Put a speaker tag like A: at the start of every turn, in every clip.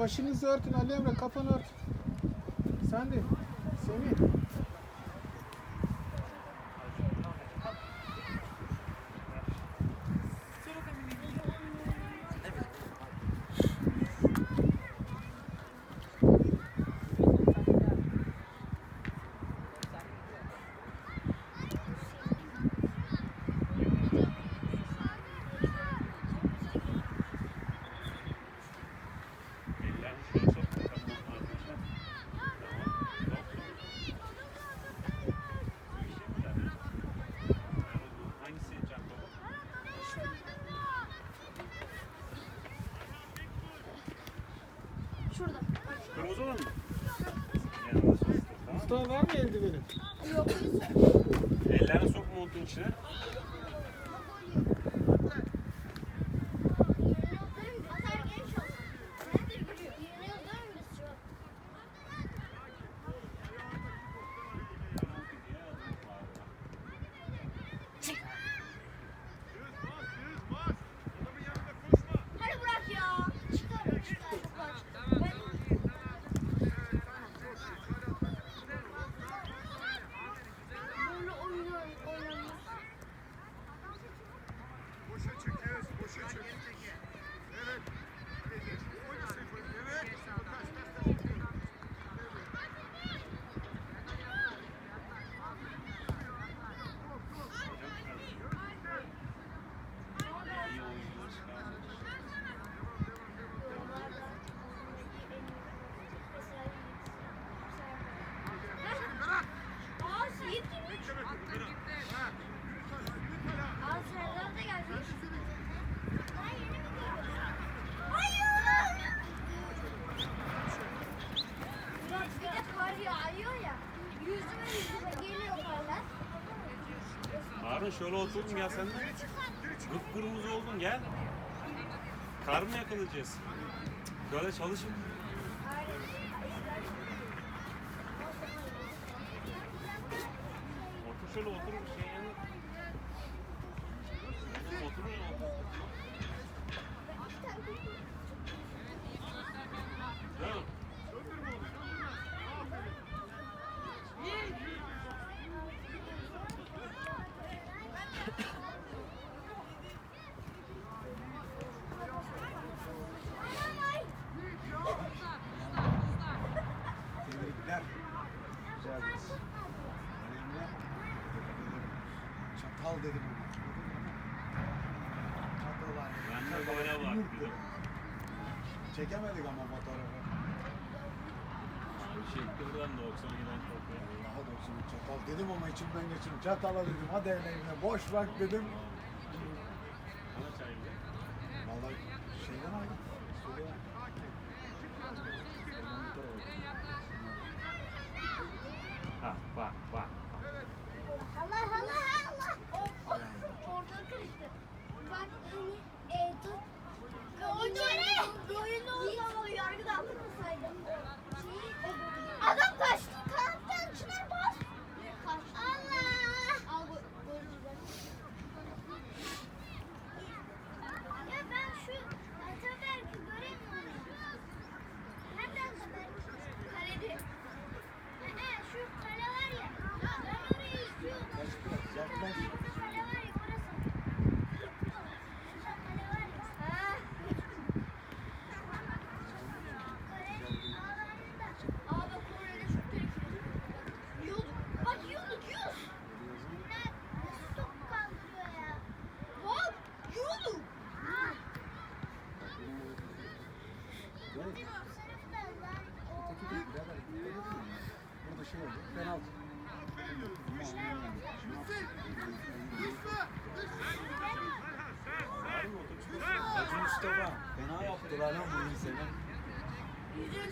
A: başınızı örtün Ali Emre kafanı ört. Sen de.
B: içine. şöyle oturun ya sen. Kıpkırmızı oldun gel. Kar mı yakalayacağız? Böyle çalışın. Otur şöyle oturun şey.
C: Al dedim ona.
B: Katalar. Bende böyle var.
C: Çekemedik ama fotoğrafı.
B: Abi şey, çekti buradan 90 giden
C: çok. Daha 93 çatal dedim ama içimden geçirdim. Çatala dedim hadi evine boş bırak dedim.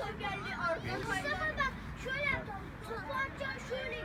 D: geldi bak
B: şöyle yapacağım. Topu atacağım şöyle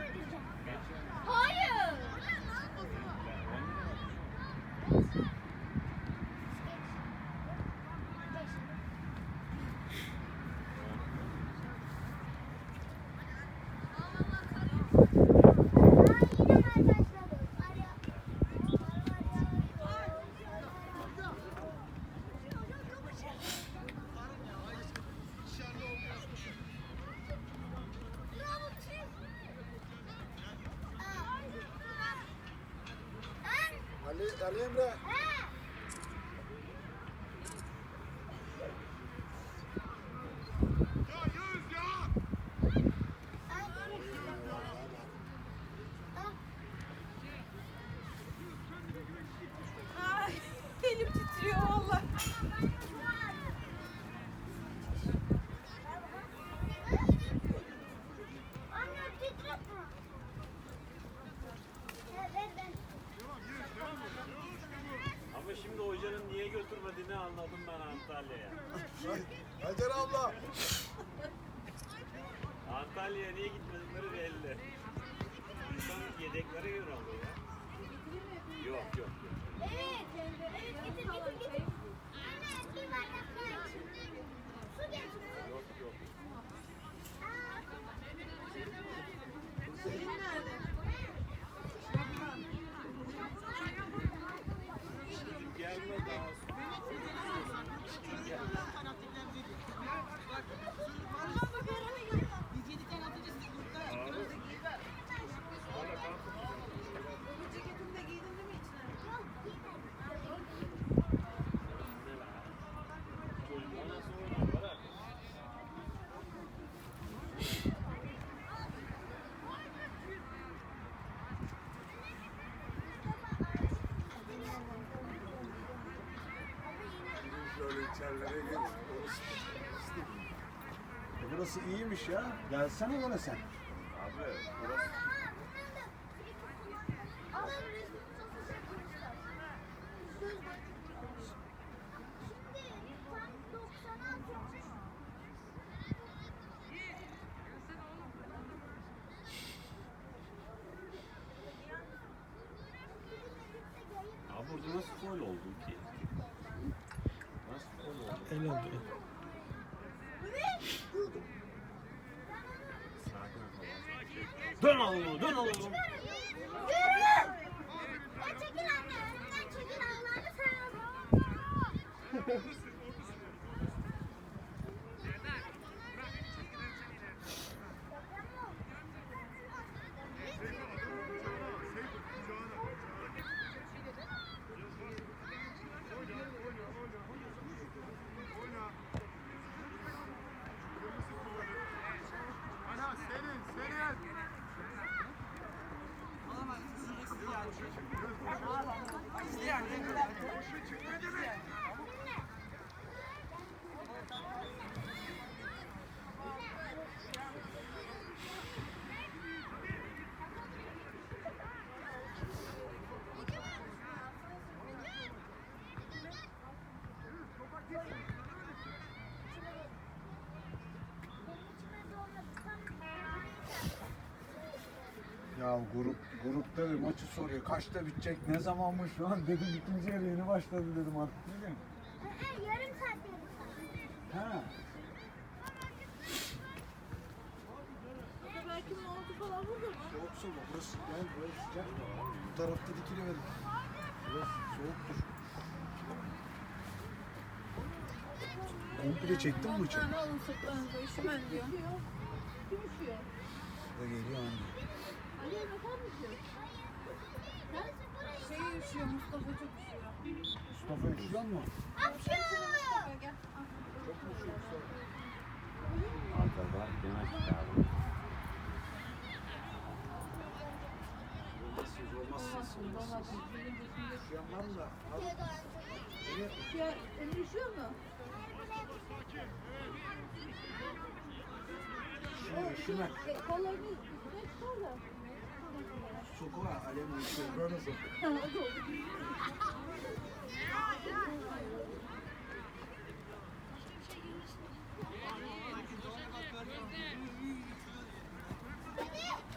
A: anladım ben Antalya'ya.
E: Hacer abla.
A: Antalya'ya niye gitmedikleri belli. İnsan yedeklere göre alıyor ya. Yok yok yok.
B: Evet. Evet getir getir getir. Anne bir bardak daha iç. Su getir.
A: Yok yok.
F: Selin nerede?
A: Çocuk gelme daha.
F: Ceketini de giydin değil mi içine?
A: Ne lan? Çocuklar nasıl oynar Berat?
E: Şöyle içerilere gir. Orası.
C: E Burası iyiymiş ya. Gelsene bana sen.
A: Abi burası Abi burada nasıl foul oldu ki? Nasıl foul oldu?
G: El oldu.
A: Sakin ol. Dön oğlum, dön oğlum.
C: Ya grup grupta bir maçı soruyor. Kaçta bitecek? Ne zamanmış falan dedim. ikinci yarı yeni başladı dedim artık. Ne?
B: Aha, Yarım saat yarım saat.
C: Ha.
F: Belki montu falan burada mı?
C: Soğuk soba. Burası yani burası sıcak. Bu tarafta dikiliverin. Burası soğuktur. Komple çektin mi maçı?
F: Montlarını alın sırtlarınıza üşümen diyor. Kim üşüyor?
C: Da geliyor anne.
F: Ali Emre sen mi üşüyorsun? Şey üşüyor, Mustafa çok üşüyor.
C: Mustafa üşüyor mu?
B: Apşu!
F: Mustafa gel. Ah.
C: Çok mu üşüyor Mustafa?
A: Arkada gene çıkardım.
C: Olmazsınız olmazsınız. Üşüyen var mı da? Al.
F: Ya, Emre üşüyor mu?
C: Üşüme üşüme.
F: E, kollarını üstüne çıkar da.
C: Sokuğa alem üşüyor. Böyle sok.
F: Ha, o da olur.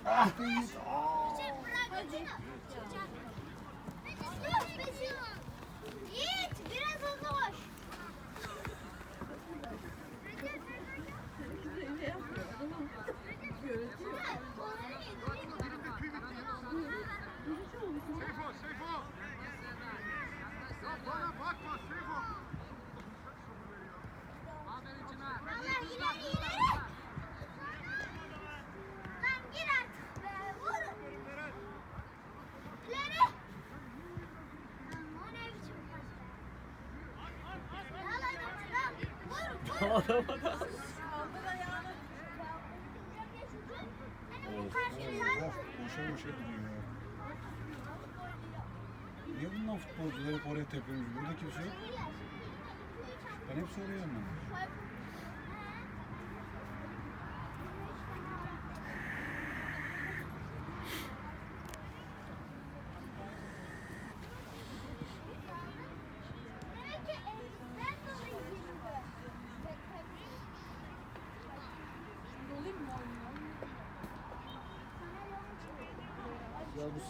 C: Ah be Yiğit. Aa.
B: Şey bırak. Yiğit biraz hızlı koş.
E: Seyfo, Seyfo. Ya bana bakma Seyfo.
B: Allah ileri ileri. Lan gir artık be. Vur. İleri. Lan o ne biçim pas be. Al adamı lan.
C: Ya. Niye bundan futbolcuları hep oraya? Burada kimse yok. Ben hep soruyorum bunu.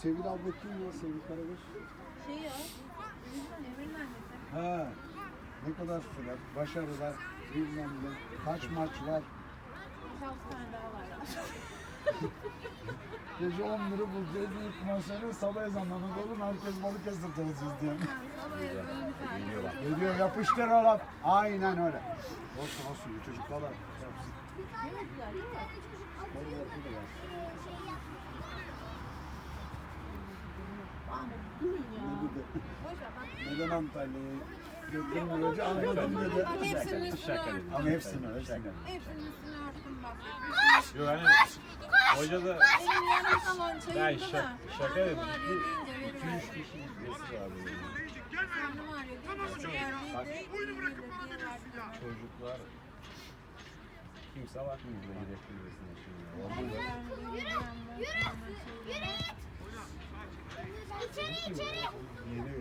C: Sevil abla kim ya? Sevil Karagöz.
F: Şey ya. Emir'in annesi.
C: Ha. Ne kadar sürer? Başarılar. Bilmem ne. Kaç maç var?
F: 5-6 tane daha var.
C: Gece 10 lira bulacağız. İlk maçları sabah ezanlarına olun. Herkes Balıkesir çalışacağız diye.
F: Sabah ezanı bir tane.
C: Geliyor yapıştır oğlum. Aynen öyle. Olsun olsun bu çocuk kadar. Yapsın.
F: Yemediler değil mi?
C: Vallahi da var.
F: Ama durun ya.
C: Vurdu de.
F: Boş ver bak.
C: Neden Antalya'yı götürmüyorca anladım dedi.
F: Bak hepsinin üstüne örtüm.
C: Ama hepsini hepsini.
F: Hepsinin üstüne örtüm bak.
A: Yok hani hoca da
F: Benim yarım kalan
A: ben
F: çayımda
A: şaka,
F: da.
A: şaka üç
F: veriverdim.
A: kişi izlesi
E: bana diyorsun ya.
A: Çocuklar kimse bakmıyor
B: Yürü. Yürü. Yürü git. İçeri içeri.
C: Yeni.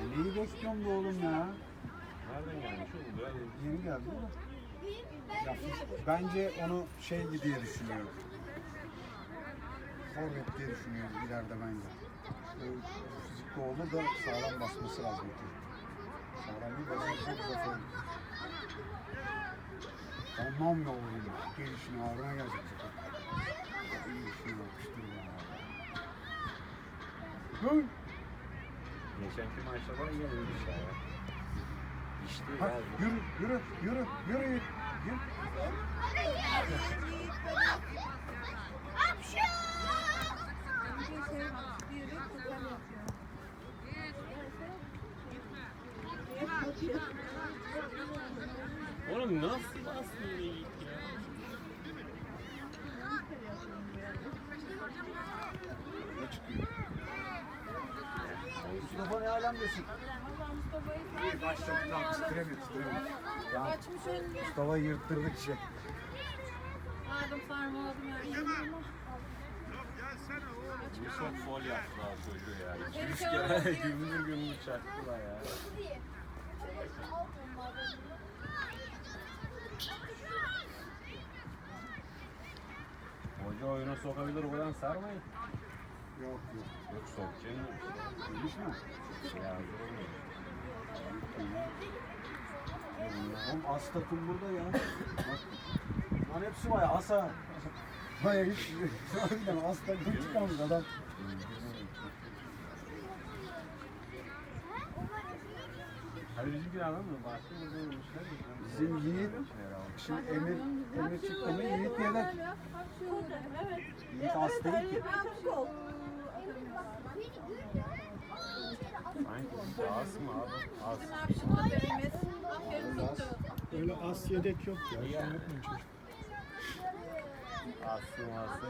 C: E neyi bekliyorum be oğlum ya?
A: nereden gelmiş oğlum? Böyle
C: Yeni geldi mi? Ya, bence onu şey diye düşünüyorum. Forvet diye düşünüyorum ileride bence. O fizikli olur da sağlam basması lazım. Sağlam bir basması forvet. Tamam ya oğlum. Gelişine ağrına gelecek zaten. Gelişine yapıştır ya.
A: Geçenki maçta da yenilmiş ya. İşte
C: Ha,
A: ya.
C: yürü, yürü, yürü, yürü, yürü. Yürü.
F: Bir şey bak. Bir yürü total yapıyor.
A: Oğlum nasıl bastın yine Yiğit ya?
C: Ne çıkıyor? Mustafa ne alemdesin?
F: Allah Mustafa'yı
C: İyi başladı tamam titremiyor titremiyor. Ya
F: Kaçmış önüne.
C: Mustafa yırttırdık işe.
F: Aldım ama.
E: Ya gelsene oğlum.
A: Yusuf gol yaptılar çocuğu ya. İki üç kere
F: atıyor.
A: gümbür gümbür çaktılar ya. Hoca oyuna sokabilir oradan sarmayın.
C: Yok yok.
A: Yok sokacaksın.
C: Bilmiş mi?
A: Ya zor.
C: Oğlum as takım burada ya. Bak. Lan hepsi var ya asa. Baya hiç harbiden as takım çıkarmış adam.
A: Hadi bizimkiler adam mı? Başka burada olmuşlar.
C: Bizim Yiğit, şimdi Emir, Emir çıktı mı Yiğit yedek.
F: Evet.
C: Yiğit.
A: Sanki az mı abi? Az.
G: Öyle as yedek yok ya. Sen yapmayın çocuk.
A: Az mı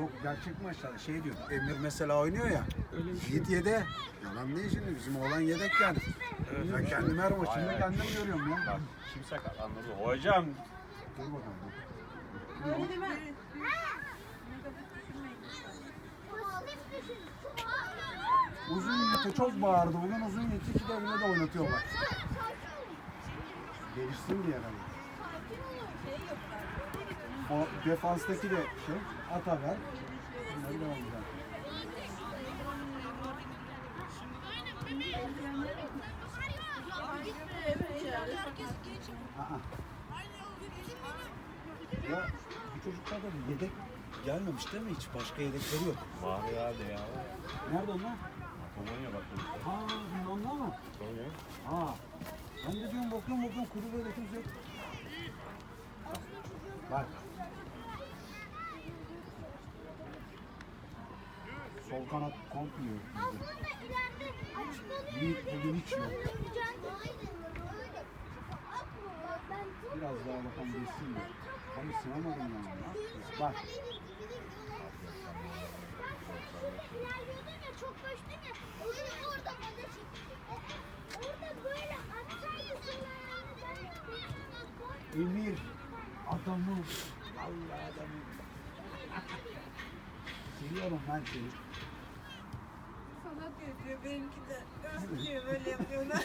C: Yok gerçek maçlar şey diyor. Emir mesela oynuyor ya.
G: Şey
C: Yiğit yede. Yalan değil şimdi bizim oğlan yedek yani. Ben kendim her maçımda kendim görüyorum ya.
A: Bak kim sakatlandı bu? Hocam
C: Dur bakalım.
F: Öyle değil
C: Uzun Yiğit'e çok bağırdı. Bugün uzun Yiğit'i iki devre de oynatıyorlar. Gelişsin diye herhalde. O defanstaki de şey, Ataber. Bunları devam edelim. Aa. Ya bu çocuklarda da yedek gelmemiş değil mi hiç? Başka yedekleri yok.
A: Var ya de ya.
C: Nerede onlar?
A: Polonya bak.
C: Ha, onlar mı?
A: Polonya.
C: Ha. Ben de diyorum bakıyorum bakıyorum kuru böyle kimse yok. Bak. Sol kanat komple yok
B: sonra ileride
C: bugün hiç yok. Biraz daha bakalım geçsin mi? Abi sınamadım yani. Bak.
B: Ya çok koştun ya. Onu orada bana çekti. Orada böyle atsaydın
C: Emir. Adamım. Allah adamım. Seviyorum ben seni.
F: Sanat yapıyor benimki de. Özlüyor böyle yapıyorlar.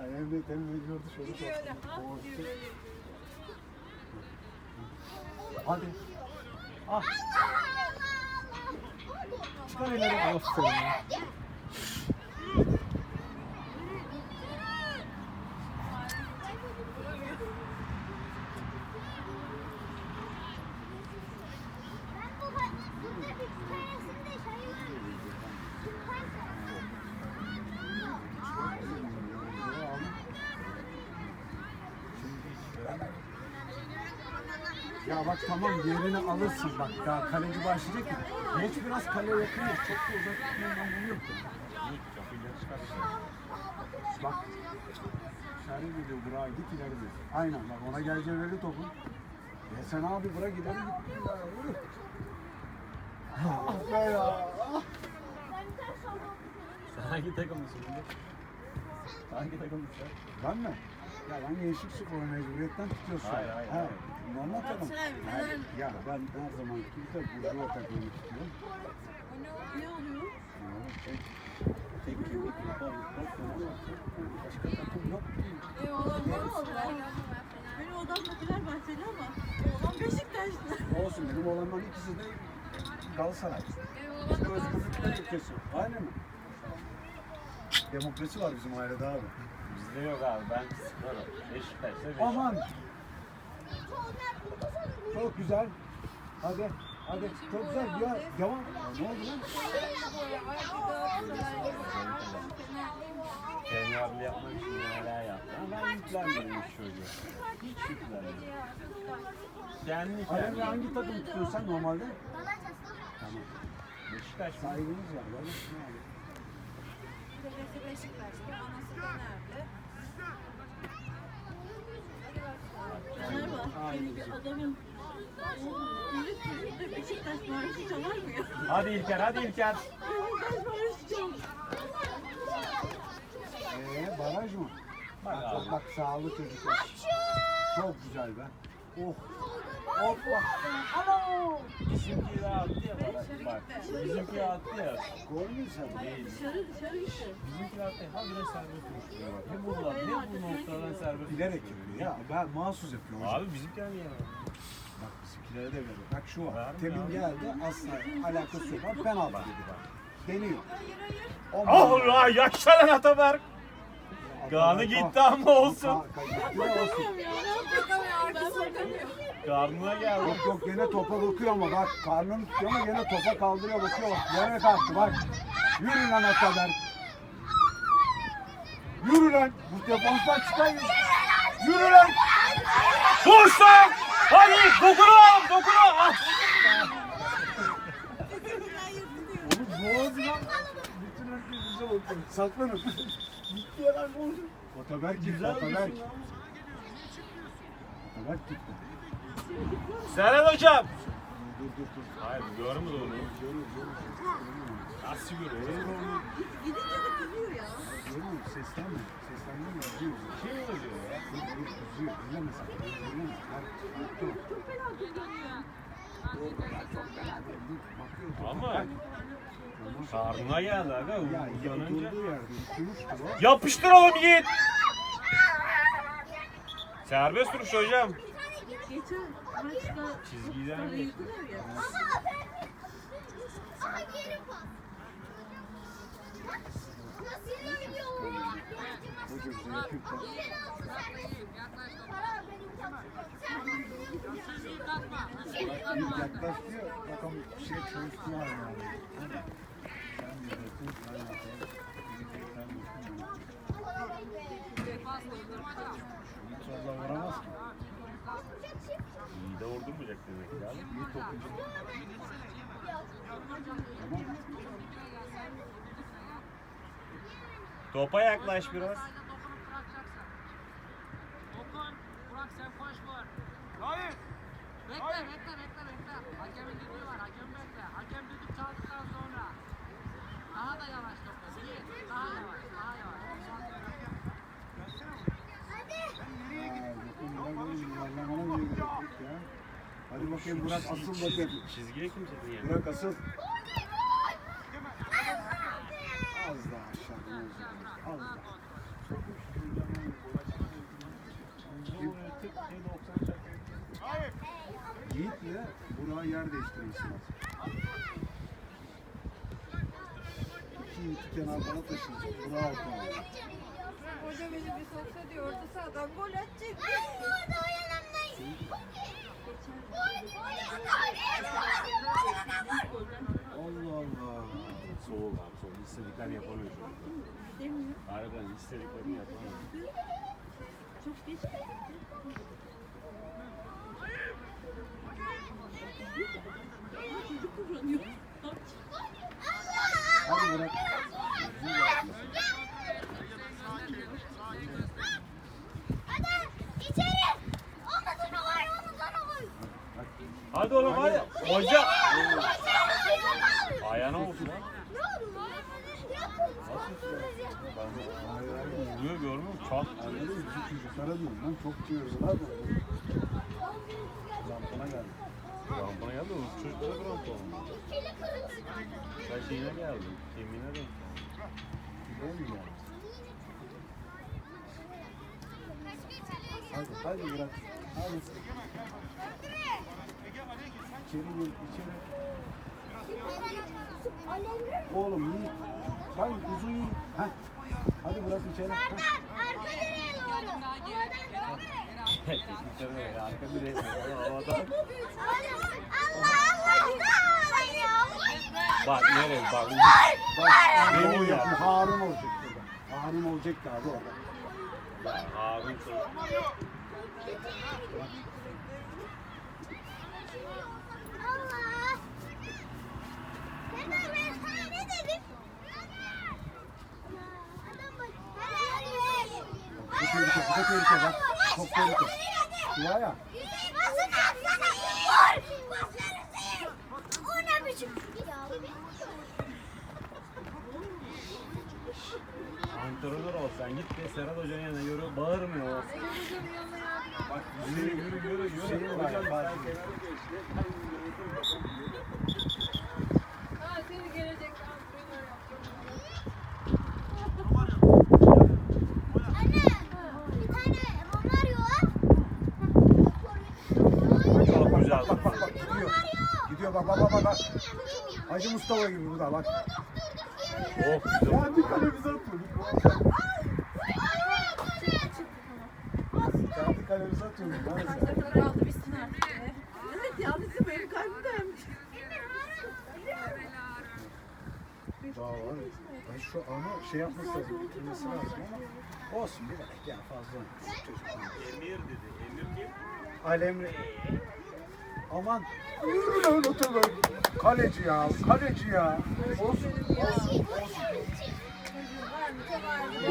C: Ay, Emre temizlik gördü şöyle
F: Gidiyor öyle ha
C: Oo,
F: diyor böyle.
C: Hadi. Ah.
B: Allah Allah.
G: Çıkar ileri. Aferin.
B: Ben bu burada bir tanesinde şey var.
C: Ya bak tamam yerini alırsın bak daha kaleci başlayacak ya. Geç biraz kale yakın ya. Çok da uzak tutmanın anlamı yok. Bak. Dışarı geliyor Burak'a git ileri git. Aynen bak ona geleceği verir topu. Ya sen abi bırak ileri git. Ah be ya.
A: Sen hangi takımlısın şimdi? Hangi takımlısın?
C: Ben mi? Ya ben Gençlik Spor'u mecburiyetten tutuyorsun.
A: Hayır, hayır,
C: Ha,
A: hayır.
F: Mı?
C: Yani, ya ben her zaman kimse Burjuva takımını tutuyorum.
F: O ne, ne oluyor?
C: Tek, tek kimlik yapar, yapar, yapar. Başka takım yok.
F: Benim oğlan ne oldu? Benim odam da Fenerbahçeli ama oğlan Beşiktaşlı.
C: Olsun benim olanların ikisi de Galatasaray.
F: Da
C: özgürlükler ülkesi. Aynen mi? Demokrasi var bizim ailede abi.
A: Bizde yok abi. Ben sıkıyorum. Beşiktaş'ta Beşiktaş.
C: Aman çok güzel. Hadi. Hadi. Çok güzel. Ya, devam. Ne oldu lan?
A: Fenerli yapmak için neler yaptı. Ama ben yüklenmiyorum hiç çocuğa. Hiç yüklenmiyorum. Kendi
C: Alemle
A: kendi.
C: hangi takım tutuyorsun sen normalde? Tamam.
A: Beşiktaş mı?
C: Sahibiniz var.
F: Dedesi Beşiktaşlı, anası Fenerli. Fener
A: Hadi İlker, hadi İlker.
C: Ee, baraj mı?
A: Bak
C: Bak, bak, bak sağlı çocuklar. Çok güzel be. Oh. Oh bak. Alo.
A: Bizimki de attı ya bak. Bak. Bizimki de attı ya.
C: Gol mü sen?
A: Değil.
F: Dışarı dışarı gitti.
A: Bizimki de attı ya. Ha bile serbest vuruş. bak. Ne bu lan? Ne bu noktadan serbest
C: Bilerek yapıyor ya. Ben mahsus yapıyorum. hocam.
A: Abi bizimkiler niye var?
C: Bak bizimkilere de veriyor. Bak şu var. Temin geldi. Asla alakası yok. Bak penaltı dedi bak. Deniyor.
A: Allah yaşa lan Ataberk. Kanı gitti ama olsun.
C: Ka- ka- olsun.
A: Karnına geldi.
C: Yok yok gene topa bakıyor ama bak karnını tutuyor ama gene topa kaldırıyor bakıyor bak. Yere kalktı bak. Yürü lan Ataberk. Yürü lan. Bu defanstan çıkan yürü. Yürü lan.
A: Koş lan! Hadi dokun oğlum dokun oğlum. Ah!
C: Oğlum boğazı lan. Bütün herkes bize bakıyor. Saklanın. Gitti ya lan boğazı. Ataberk gitti. Ataberk. Ataberk gitti.
A: Serhat hocam.
C: Dur dur dur.
A: Hayır görmedi onu. Nasıl görüyor?
F: Gidince de kızıyor ya.
C: Görüyor seslenme. Seslenme mi? Duyuyor.
A: Kim oluyor ya?
C: Dur dur kızıyor. Dinleme sakın. Dinleme. Bak. Dur.
F: Çok fena.
C: Bakıyor.
A: Ama karnına geldi aga.
C: Ya o.
A: Yapıştır oğlum Yiğit. Serbest duruş hocam.
F: Geçen maçta
A: Çizgiden geçti.
F: yediler ya.
B: Aha geri pas. Nasıl oynuyor?
C: Bu gözüne Kürt'ten.
B: Para benim
C: İlk yaklaştı bakalım bir şey çalıştılar yani. Sen yönetin, ben yapayım. Sen Hiç fazla vuramaz ki.
A: İyi de vurdurmayacak demek ki abi.
C: İyi topuncu.
A: Topa yaklaş biraz.
H: Okan, Burak sen koş vur.
E: Hayır.
H: Bekle, bekle, bekle, bekle. Hakemin düdüğü var, hakem bekle. Hakem düdük çaldıktan sonra daha da yavaş topa. Bir, daha yavaş, daha yavaş.
C: Ha, dokun bırak oğlum, yuvarlamana bile gerek yok ya. Hadi bakayım Burak asıl bakayım.
A: Çizgiye kim çekti yani?
C: Burak asıl. Az daha olacak. Az daha. Yiğit'le Burak'ı yer değiştirmesi lazım. İki iki kenar bana taşıyacak. Altına alacak.
F: Hoca beni bir soksa diyor orta sahadan gol atacak.
A: Soğuk abi soğuk. İstediklerini yapamıyor şu anda.
F: Demiyor.
A: Harbiden istediklerini yapamıyor.
F: Çok geç. Çocuk kıvranıyor.
C: Hadi Burak.
B: Hadi
A: oğlum hadi. Hoca.
B: Ayağına
A: Ayağına olsun ha.
B: Ne oldu lan?
A: Görmüyor musun? Çat.
C: Öyle mi? Bizim çocuklara diyorum lan çok çığırdılar da. Zampona geldi.
A: Rampana geldi mi? Çocuklara krampon. Sen şeyine geldin. Kemiğine de.
C: Değil mi yani? Hadi, hadi Burak. Hadi. İçeri gir, içeri. Oğlum. Sen uzun. Heh. Hadi Burak içeri. Heh.
B: Arka direğe doğru.
A: İçeride ya. Arka bir resmi. Havada.
B: Allah Allah.
A: Bak nereye bak.
C: Bak,
A: Benim
C: Harun
A: ya.
C: Harun olacak burada. Harun olacaktı abi orada.
A: Harun çocuk.
B: Allah. Kemal ben sana ne dedim? Adam bak. Hadi
C: Çok tehlike, çok tehlike bak. Çok tehlike. Ya ya.
B: Basın atsana. Verirsin. O ne biçim?
A: Antrenör olsan git de Serhat Hoca'nın yanına yürü. Bağırmıyor o. Bak yürü yürü yürü yürü.
C: Var,
A: Hocam sen kenara geç.
F: Ha seni gelecek antrenör
B: Anne. Bir tane Romario var.
A: Çok güzel.
C: Bak bak bak gidiyor. Gidiyor bak bak bak bak. Hacı Mustafa gibi bu da bak.
A: Oh güzel.
C: Ya bir kalemize atıyorduk. Kendi kalemize atıyorduk. Maalesef.
F: Takımlar aldı bitsin artık. Evet ya bizim benim kalbim dayanmış.
C: Daha var. Ben şu ama şey yapması lazım. Bitirmesi lazım ama. Olsun bir dakika ya fazla.
A: Emir dedi. Emir kim?
C: Alemre. Aman. Yürü lan otur lan. Kaleci ya. Kaleci ya. Olsun. Olsun.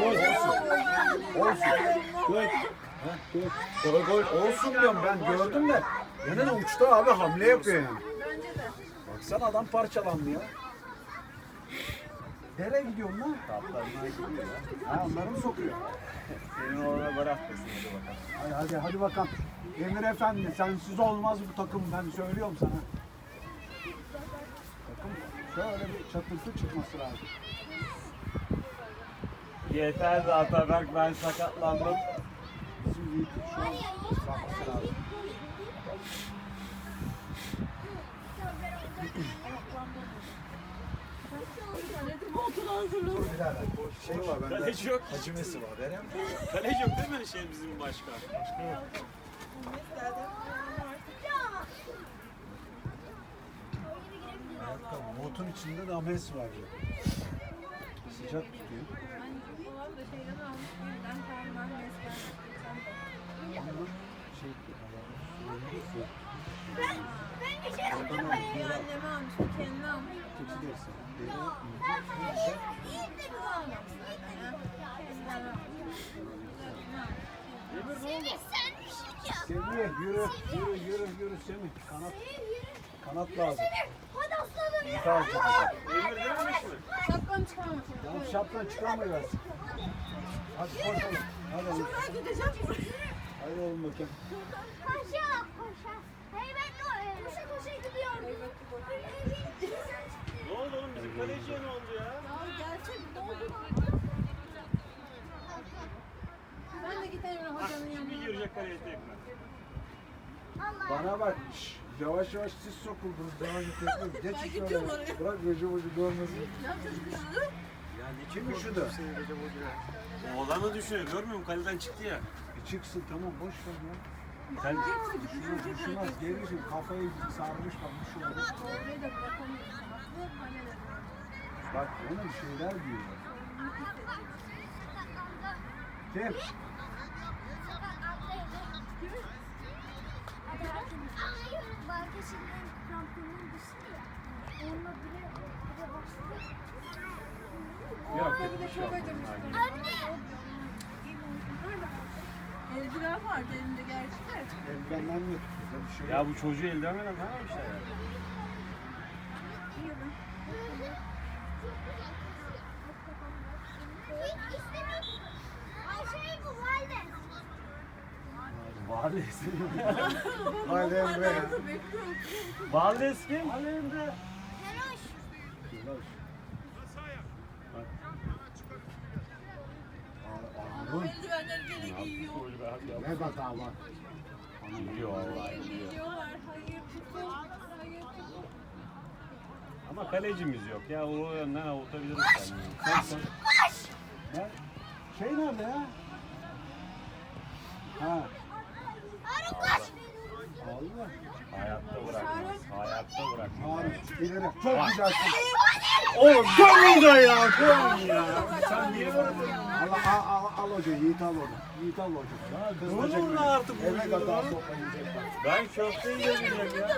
C: Olsun. Olsun. Gol. Gol. Gol. Olsun diyorum ben gördüm de. Yine de uçta abi hamle yapıyor yani. Baksana adam parçalandı ya. Nereye gidiyorsun lan?
A: Kaptanlar gidiyor ya.
C: Ha onları mı sokuyor?
A: Senin orada var haftasın hadi bakalım.
C: Hadi hadi hadi bakalım. Emir Efendi sensiz olmaz bu takım ben söylüyorum sana. Takım şöyle bir çatırtı çıkması lazım.
A: Yeter de Ataberk ben sakatlandım.
C: Bizim Yiğit'in şu an birader. Şey var bende.
A: Kaleci yok.
C: Hacimesi var. Verem.
A: Kaleci yok değil mi şey bizim başkan?
C: Ayakkabı. Montun içinde de ames var. ya. Sıcak tutuyor. Ama şey.
B: Ben, ben
F: Bir
C: bir
F: anneme almış, bir kendine almış.
B: Semih sen şey yap.
C: Semih yürü, yürü, yürü, yürü Semih. Kanat, kanat lazım.
B: Hadi aslanım ya.
C: Yıka alacak.
A: Emir dememiş mi?
F: Şapkamı çıkarmış.
C: Tamam şaptan çıkarmayıversin. Hadi koş oğlum. Hadi oğlum.
F: Ben gideceğim.
C: Hadi oğlum bakayım.
B: Koşa koşa. Heybetli o. Koşa koşa gidiyor.
A: Kaleciye ne oldu ya?
F: Ya gerçek ne oldu? Ben de gideyim hocanın
A: Şimdi
F: yanına.
A: girecek kaleye tekrar.
B: Allah.
C: Bana bak. şş, Yavaş yavaş siz sokuldunuz. Daha önce tekrar. Geç
F: Ben gidiyorum oraya.
C: Bırak gece ucu görmesin.
F: Ne yapacağız kızı?
C: Kim üşüdü?
A: Oğlanı düşünüyor görmüyor musun? Kaleden çıktı ya.
C: E çıksın tamam boş ver ya.
A: Sen
C: Üşümez üşümez. Gelirsin kafayı sarmış bak şey
F: kaleler.
C: Bak bir şeyler diyor. Kim?
B: Bankasından kamponun dışı ya. Onunla bire, bire başladı.
C: Yok
F: Bir de
C: bir şey yok.
F: çok acımıştım.
B: Anne!
F: Eldiven vardı elinde gerçi de.
C: Eldivenler mi? Şey
A: Ya bu çocuğu eldivenle tanımamışlar ya.
B: Hiç istemiyorum. Ay şey bu valide.
C: Valisi. Haydi Emre ya.
F: Bekliyorum.
A: Valdes kim? Ali Emre.
B: Feroş.
F: Ama eldivenleri gene giyiyor.
C: Ne bata bak.
A: Gidiyor vallahi gidiyor.
F: Giyiyorlar. Hayır tutun. Hayır tutun.
A: Ama kalecimiz yok ya. O yönden avutabiliriz kendimizi.
C: Sen Ne? Şey nerede ya? Ha.
B: Harun koş.
C: Allah.
A: Hayatta bırakmaz. Hayatta bırakmaz.
C: Harun ileri. Çok güzelsin.
A: Oğlum dön burada ya. Dön ya. Sen niye böyle
C: Al, al, al, al hocayı. Yiğit al onu. Yiğit al. Ya
A: Durun
C: beni.
A: artık bu
C: Eve
A: videoda.
C: kadar toplayacak bak.
A: Ben köfteyi yemeyeceğim ya.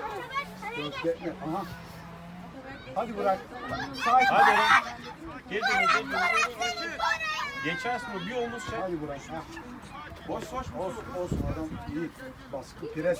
C: Köfte mi? Aha. Hadi bırak. Sakin.
A: Hadi lan. Geçin geçin. Geçersin o bir omuz çek.
C: Hadi bırak. Ha. Boş boş olsun olsun adam iyi. Baskı pres.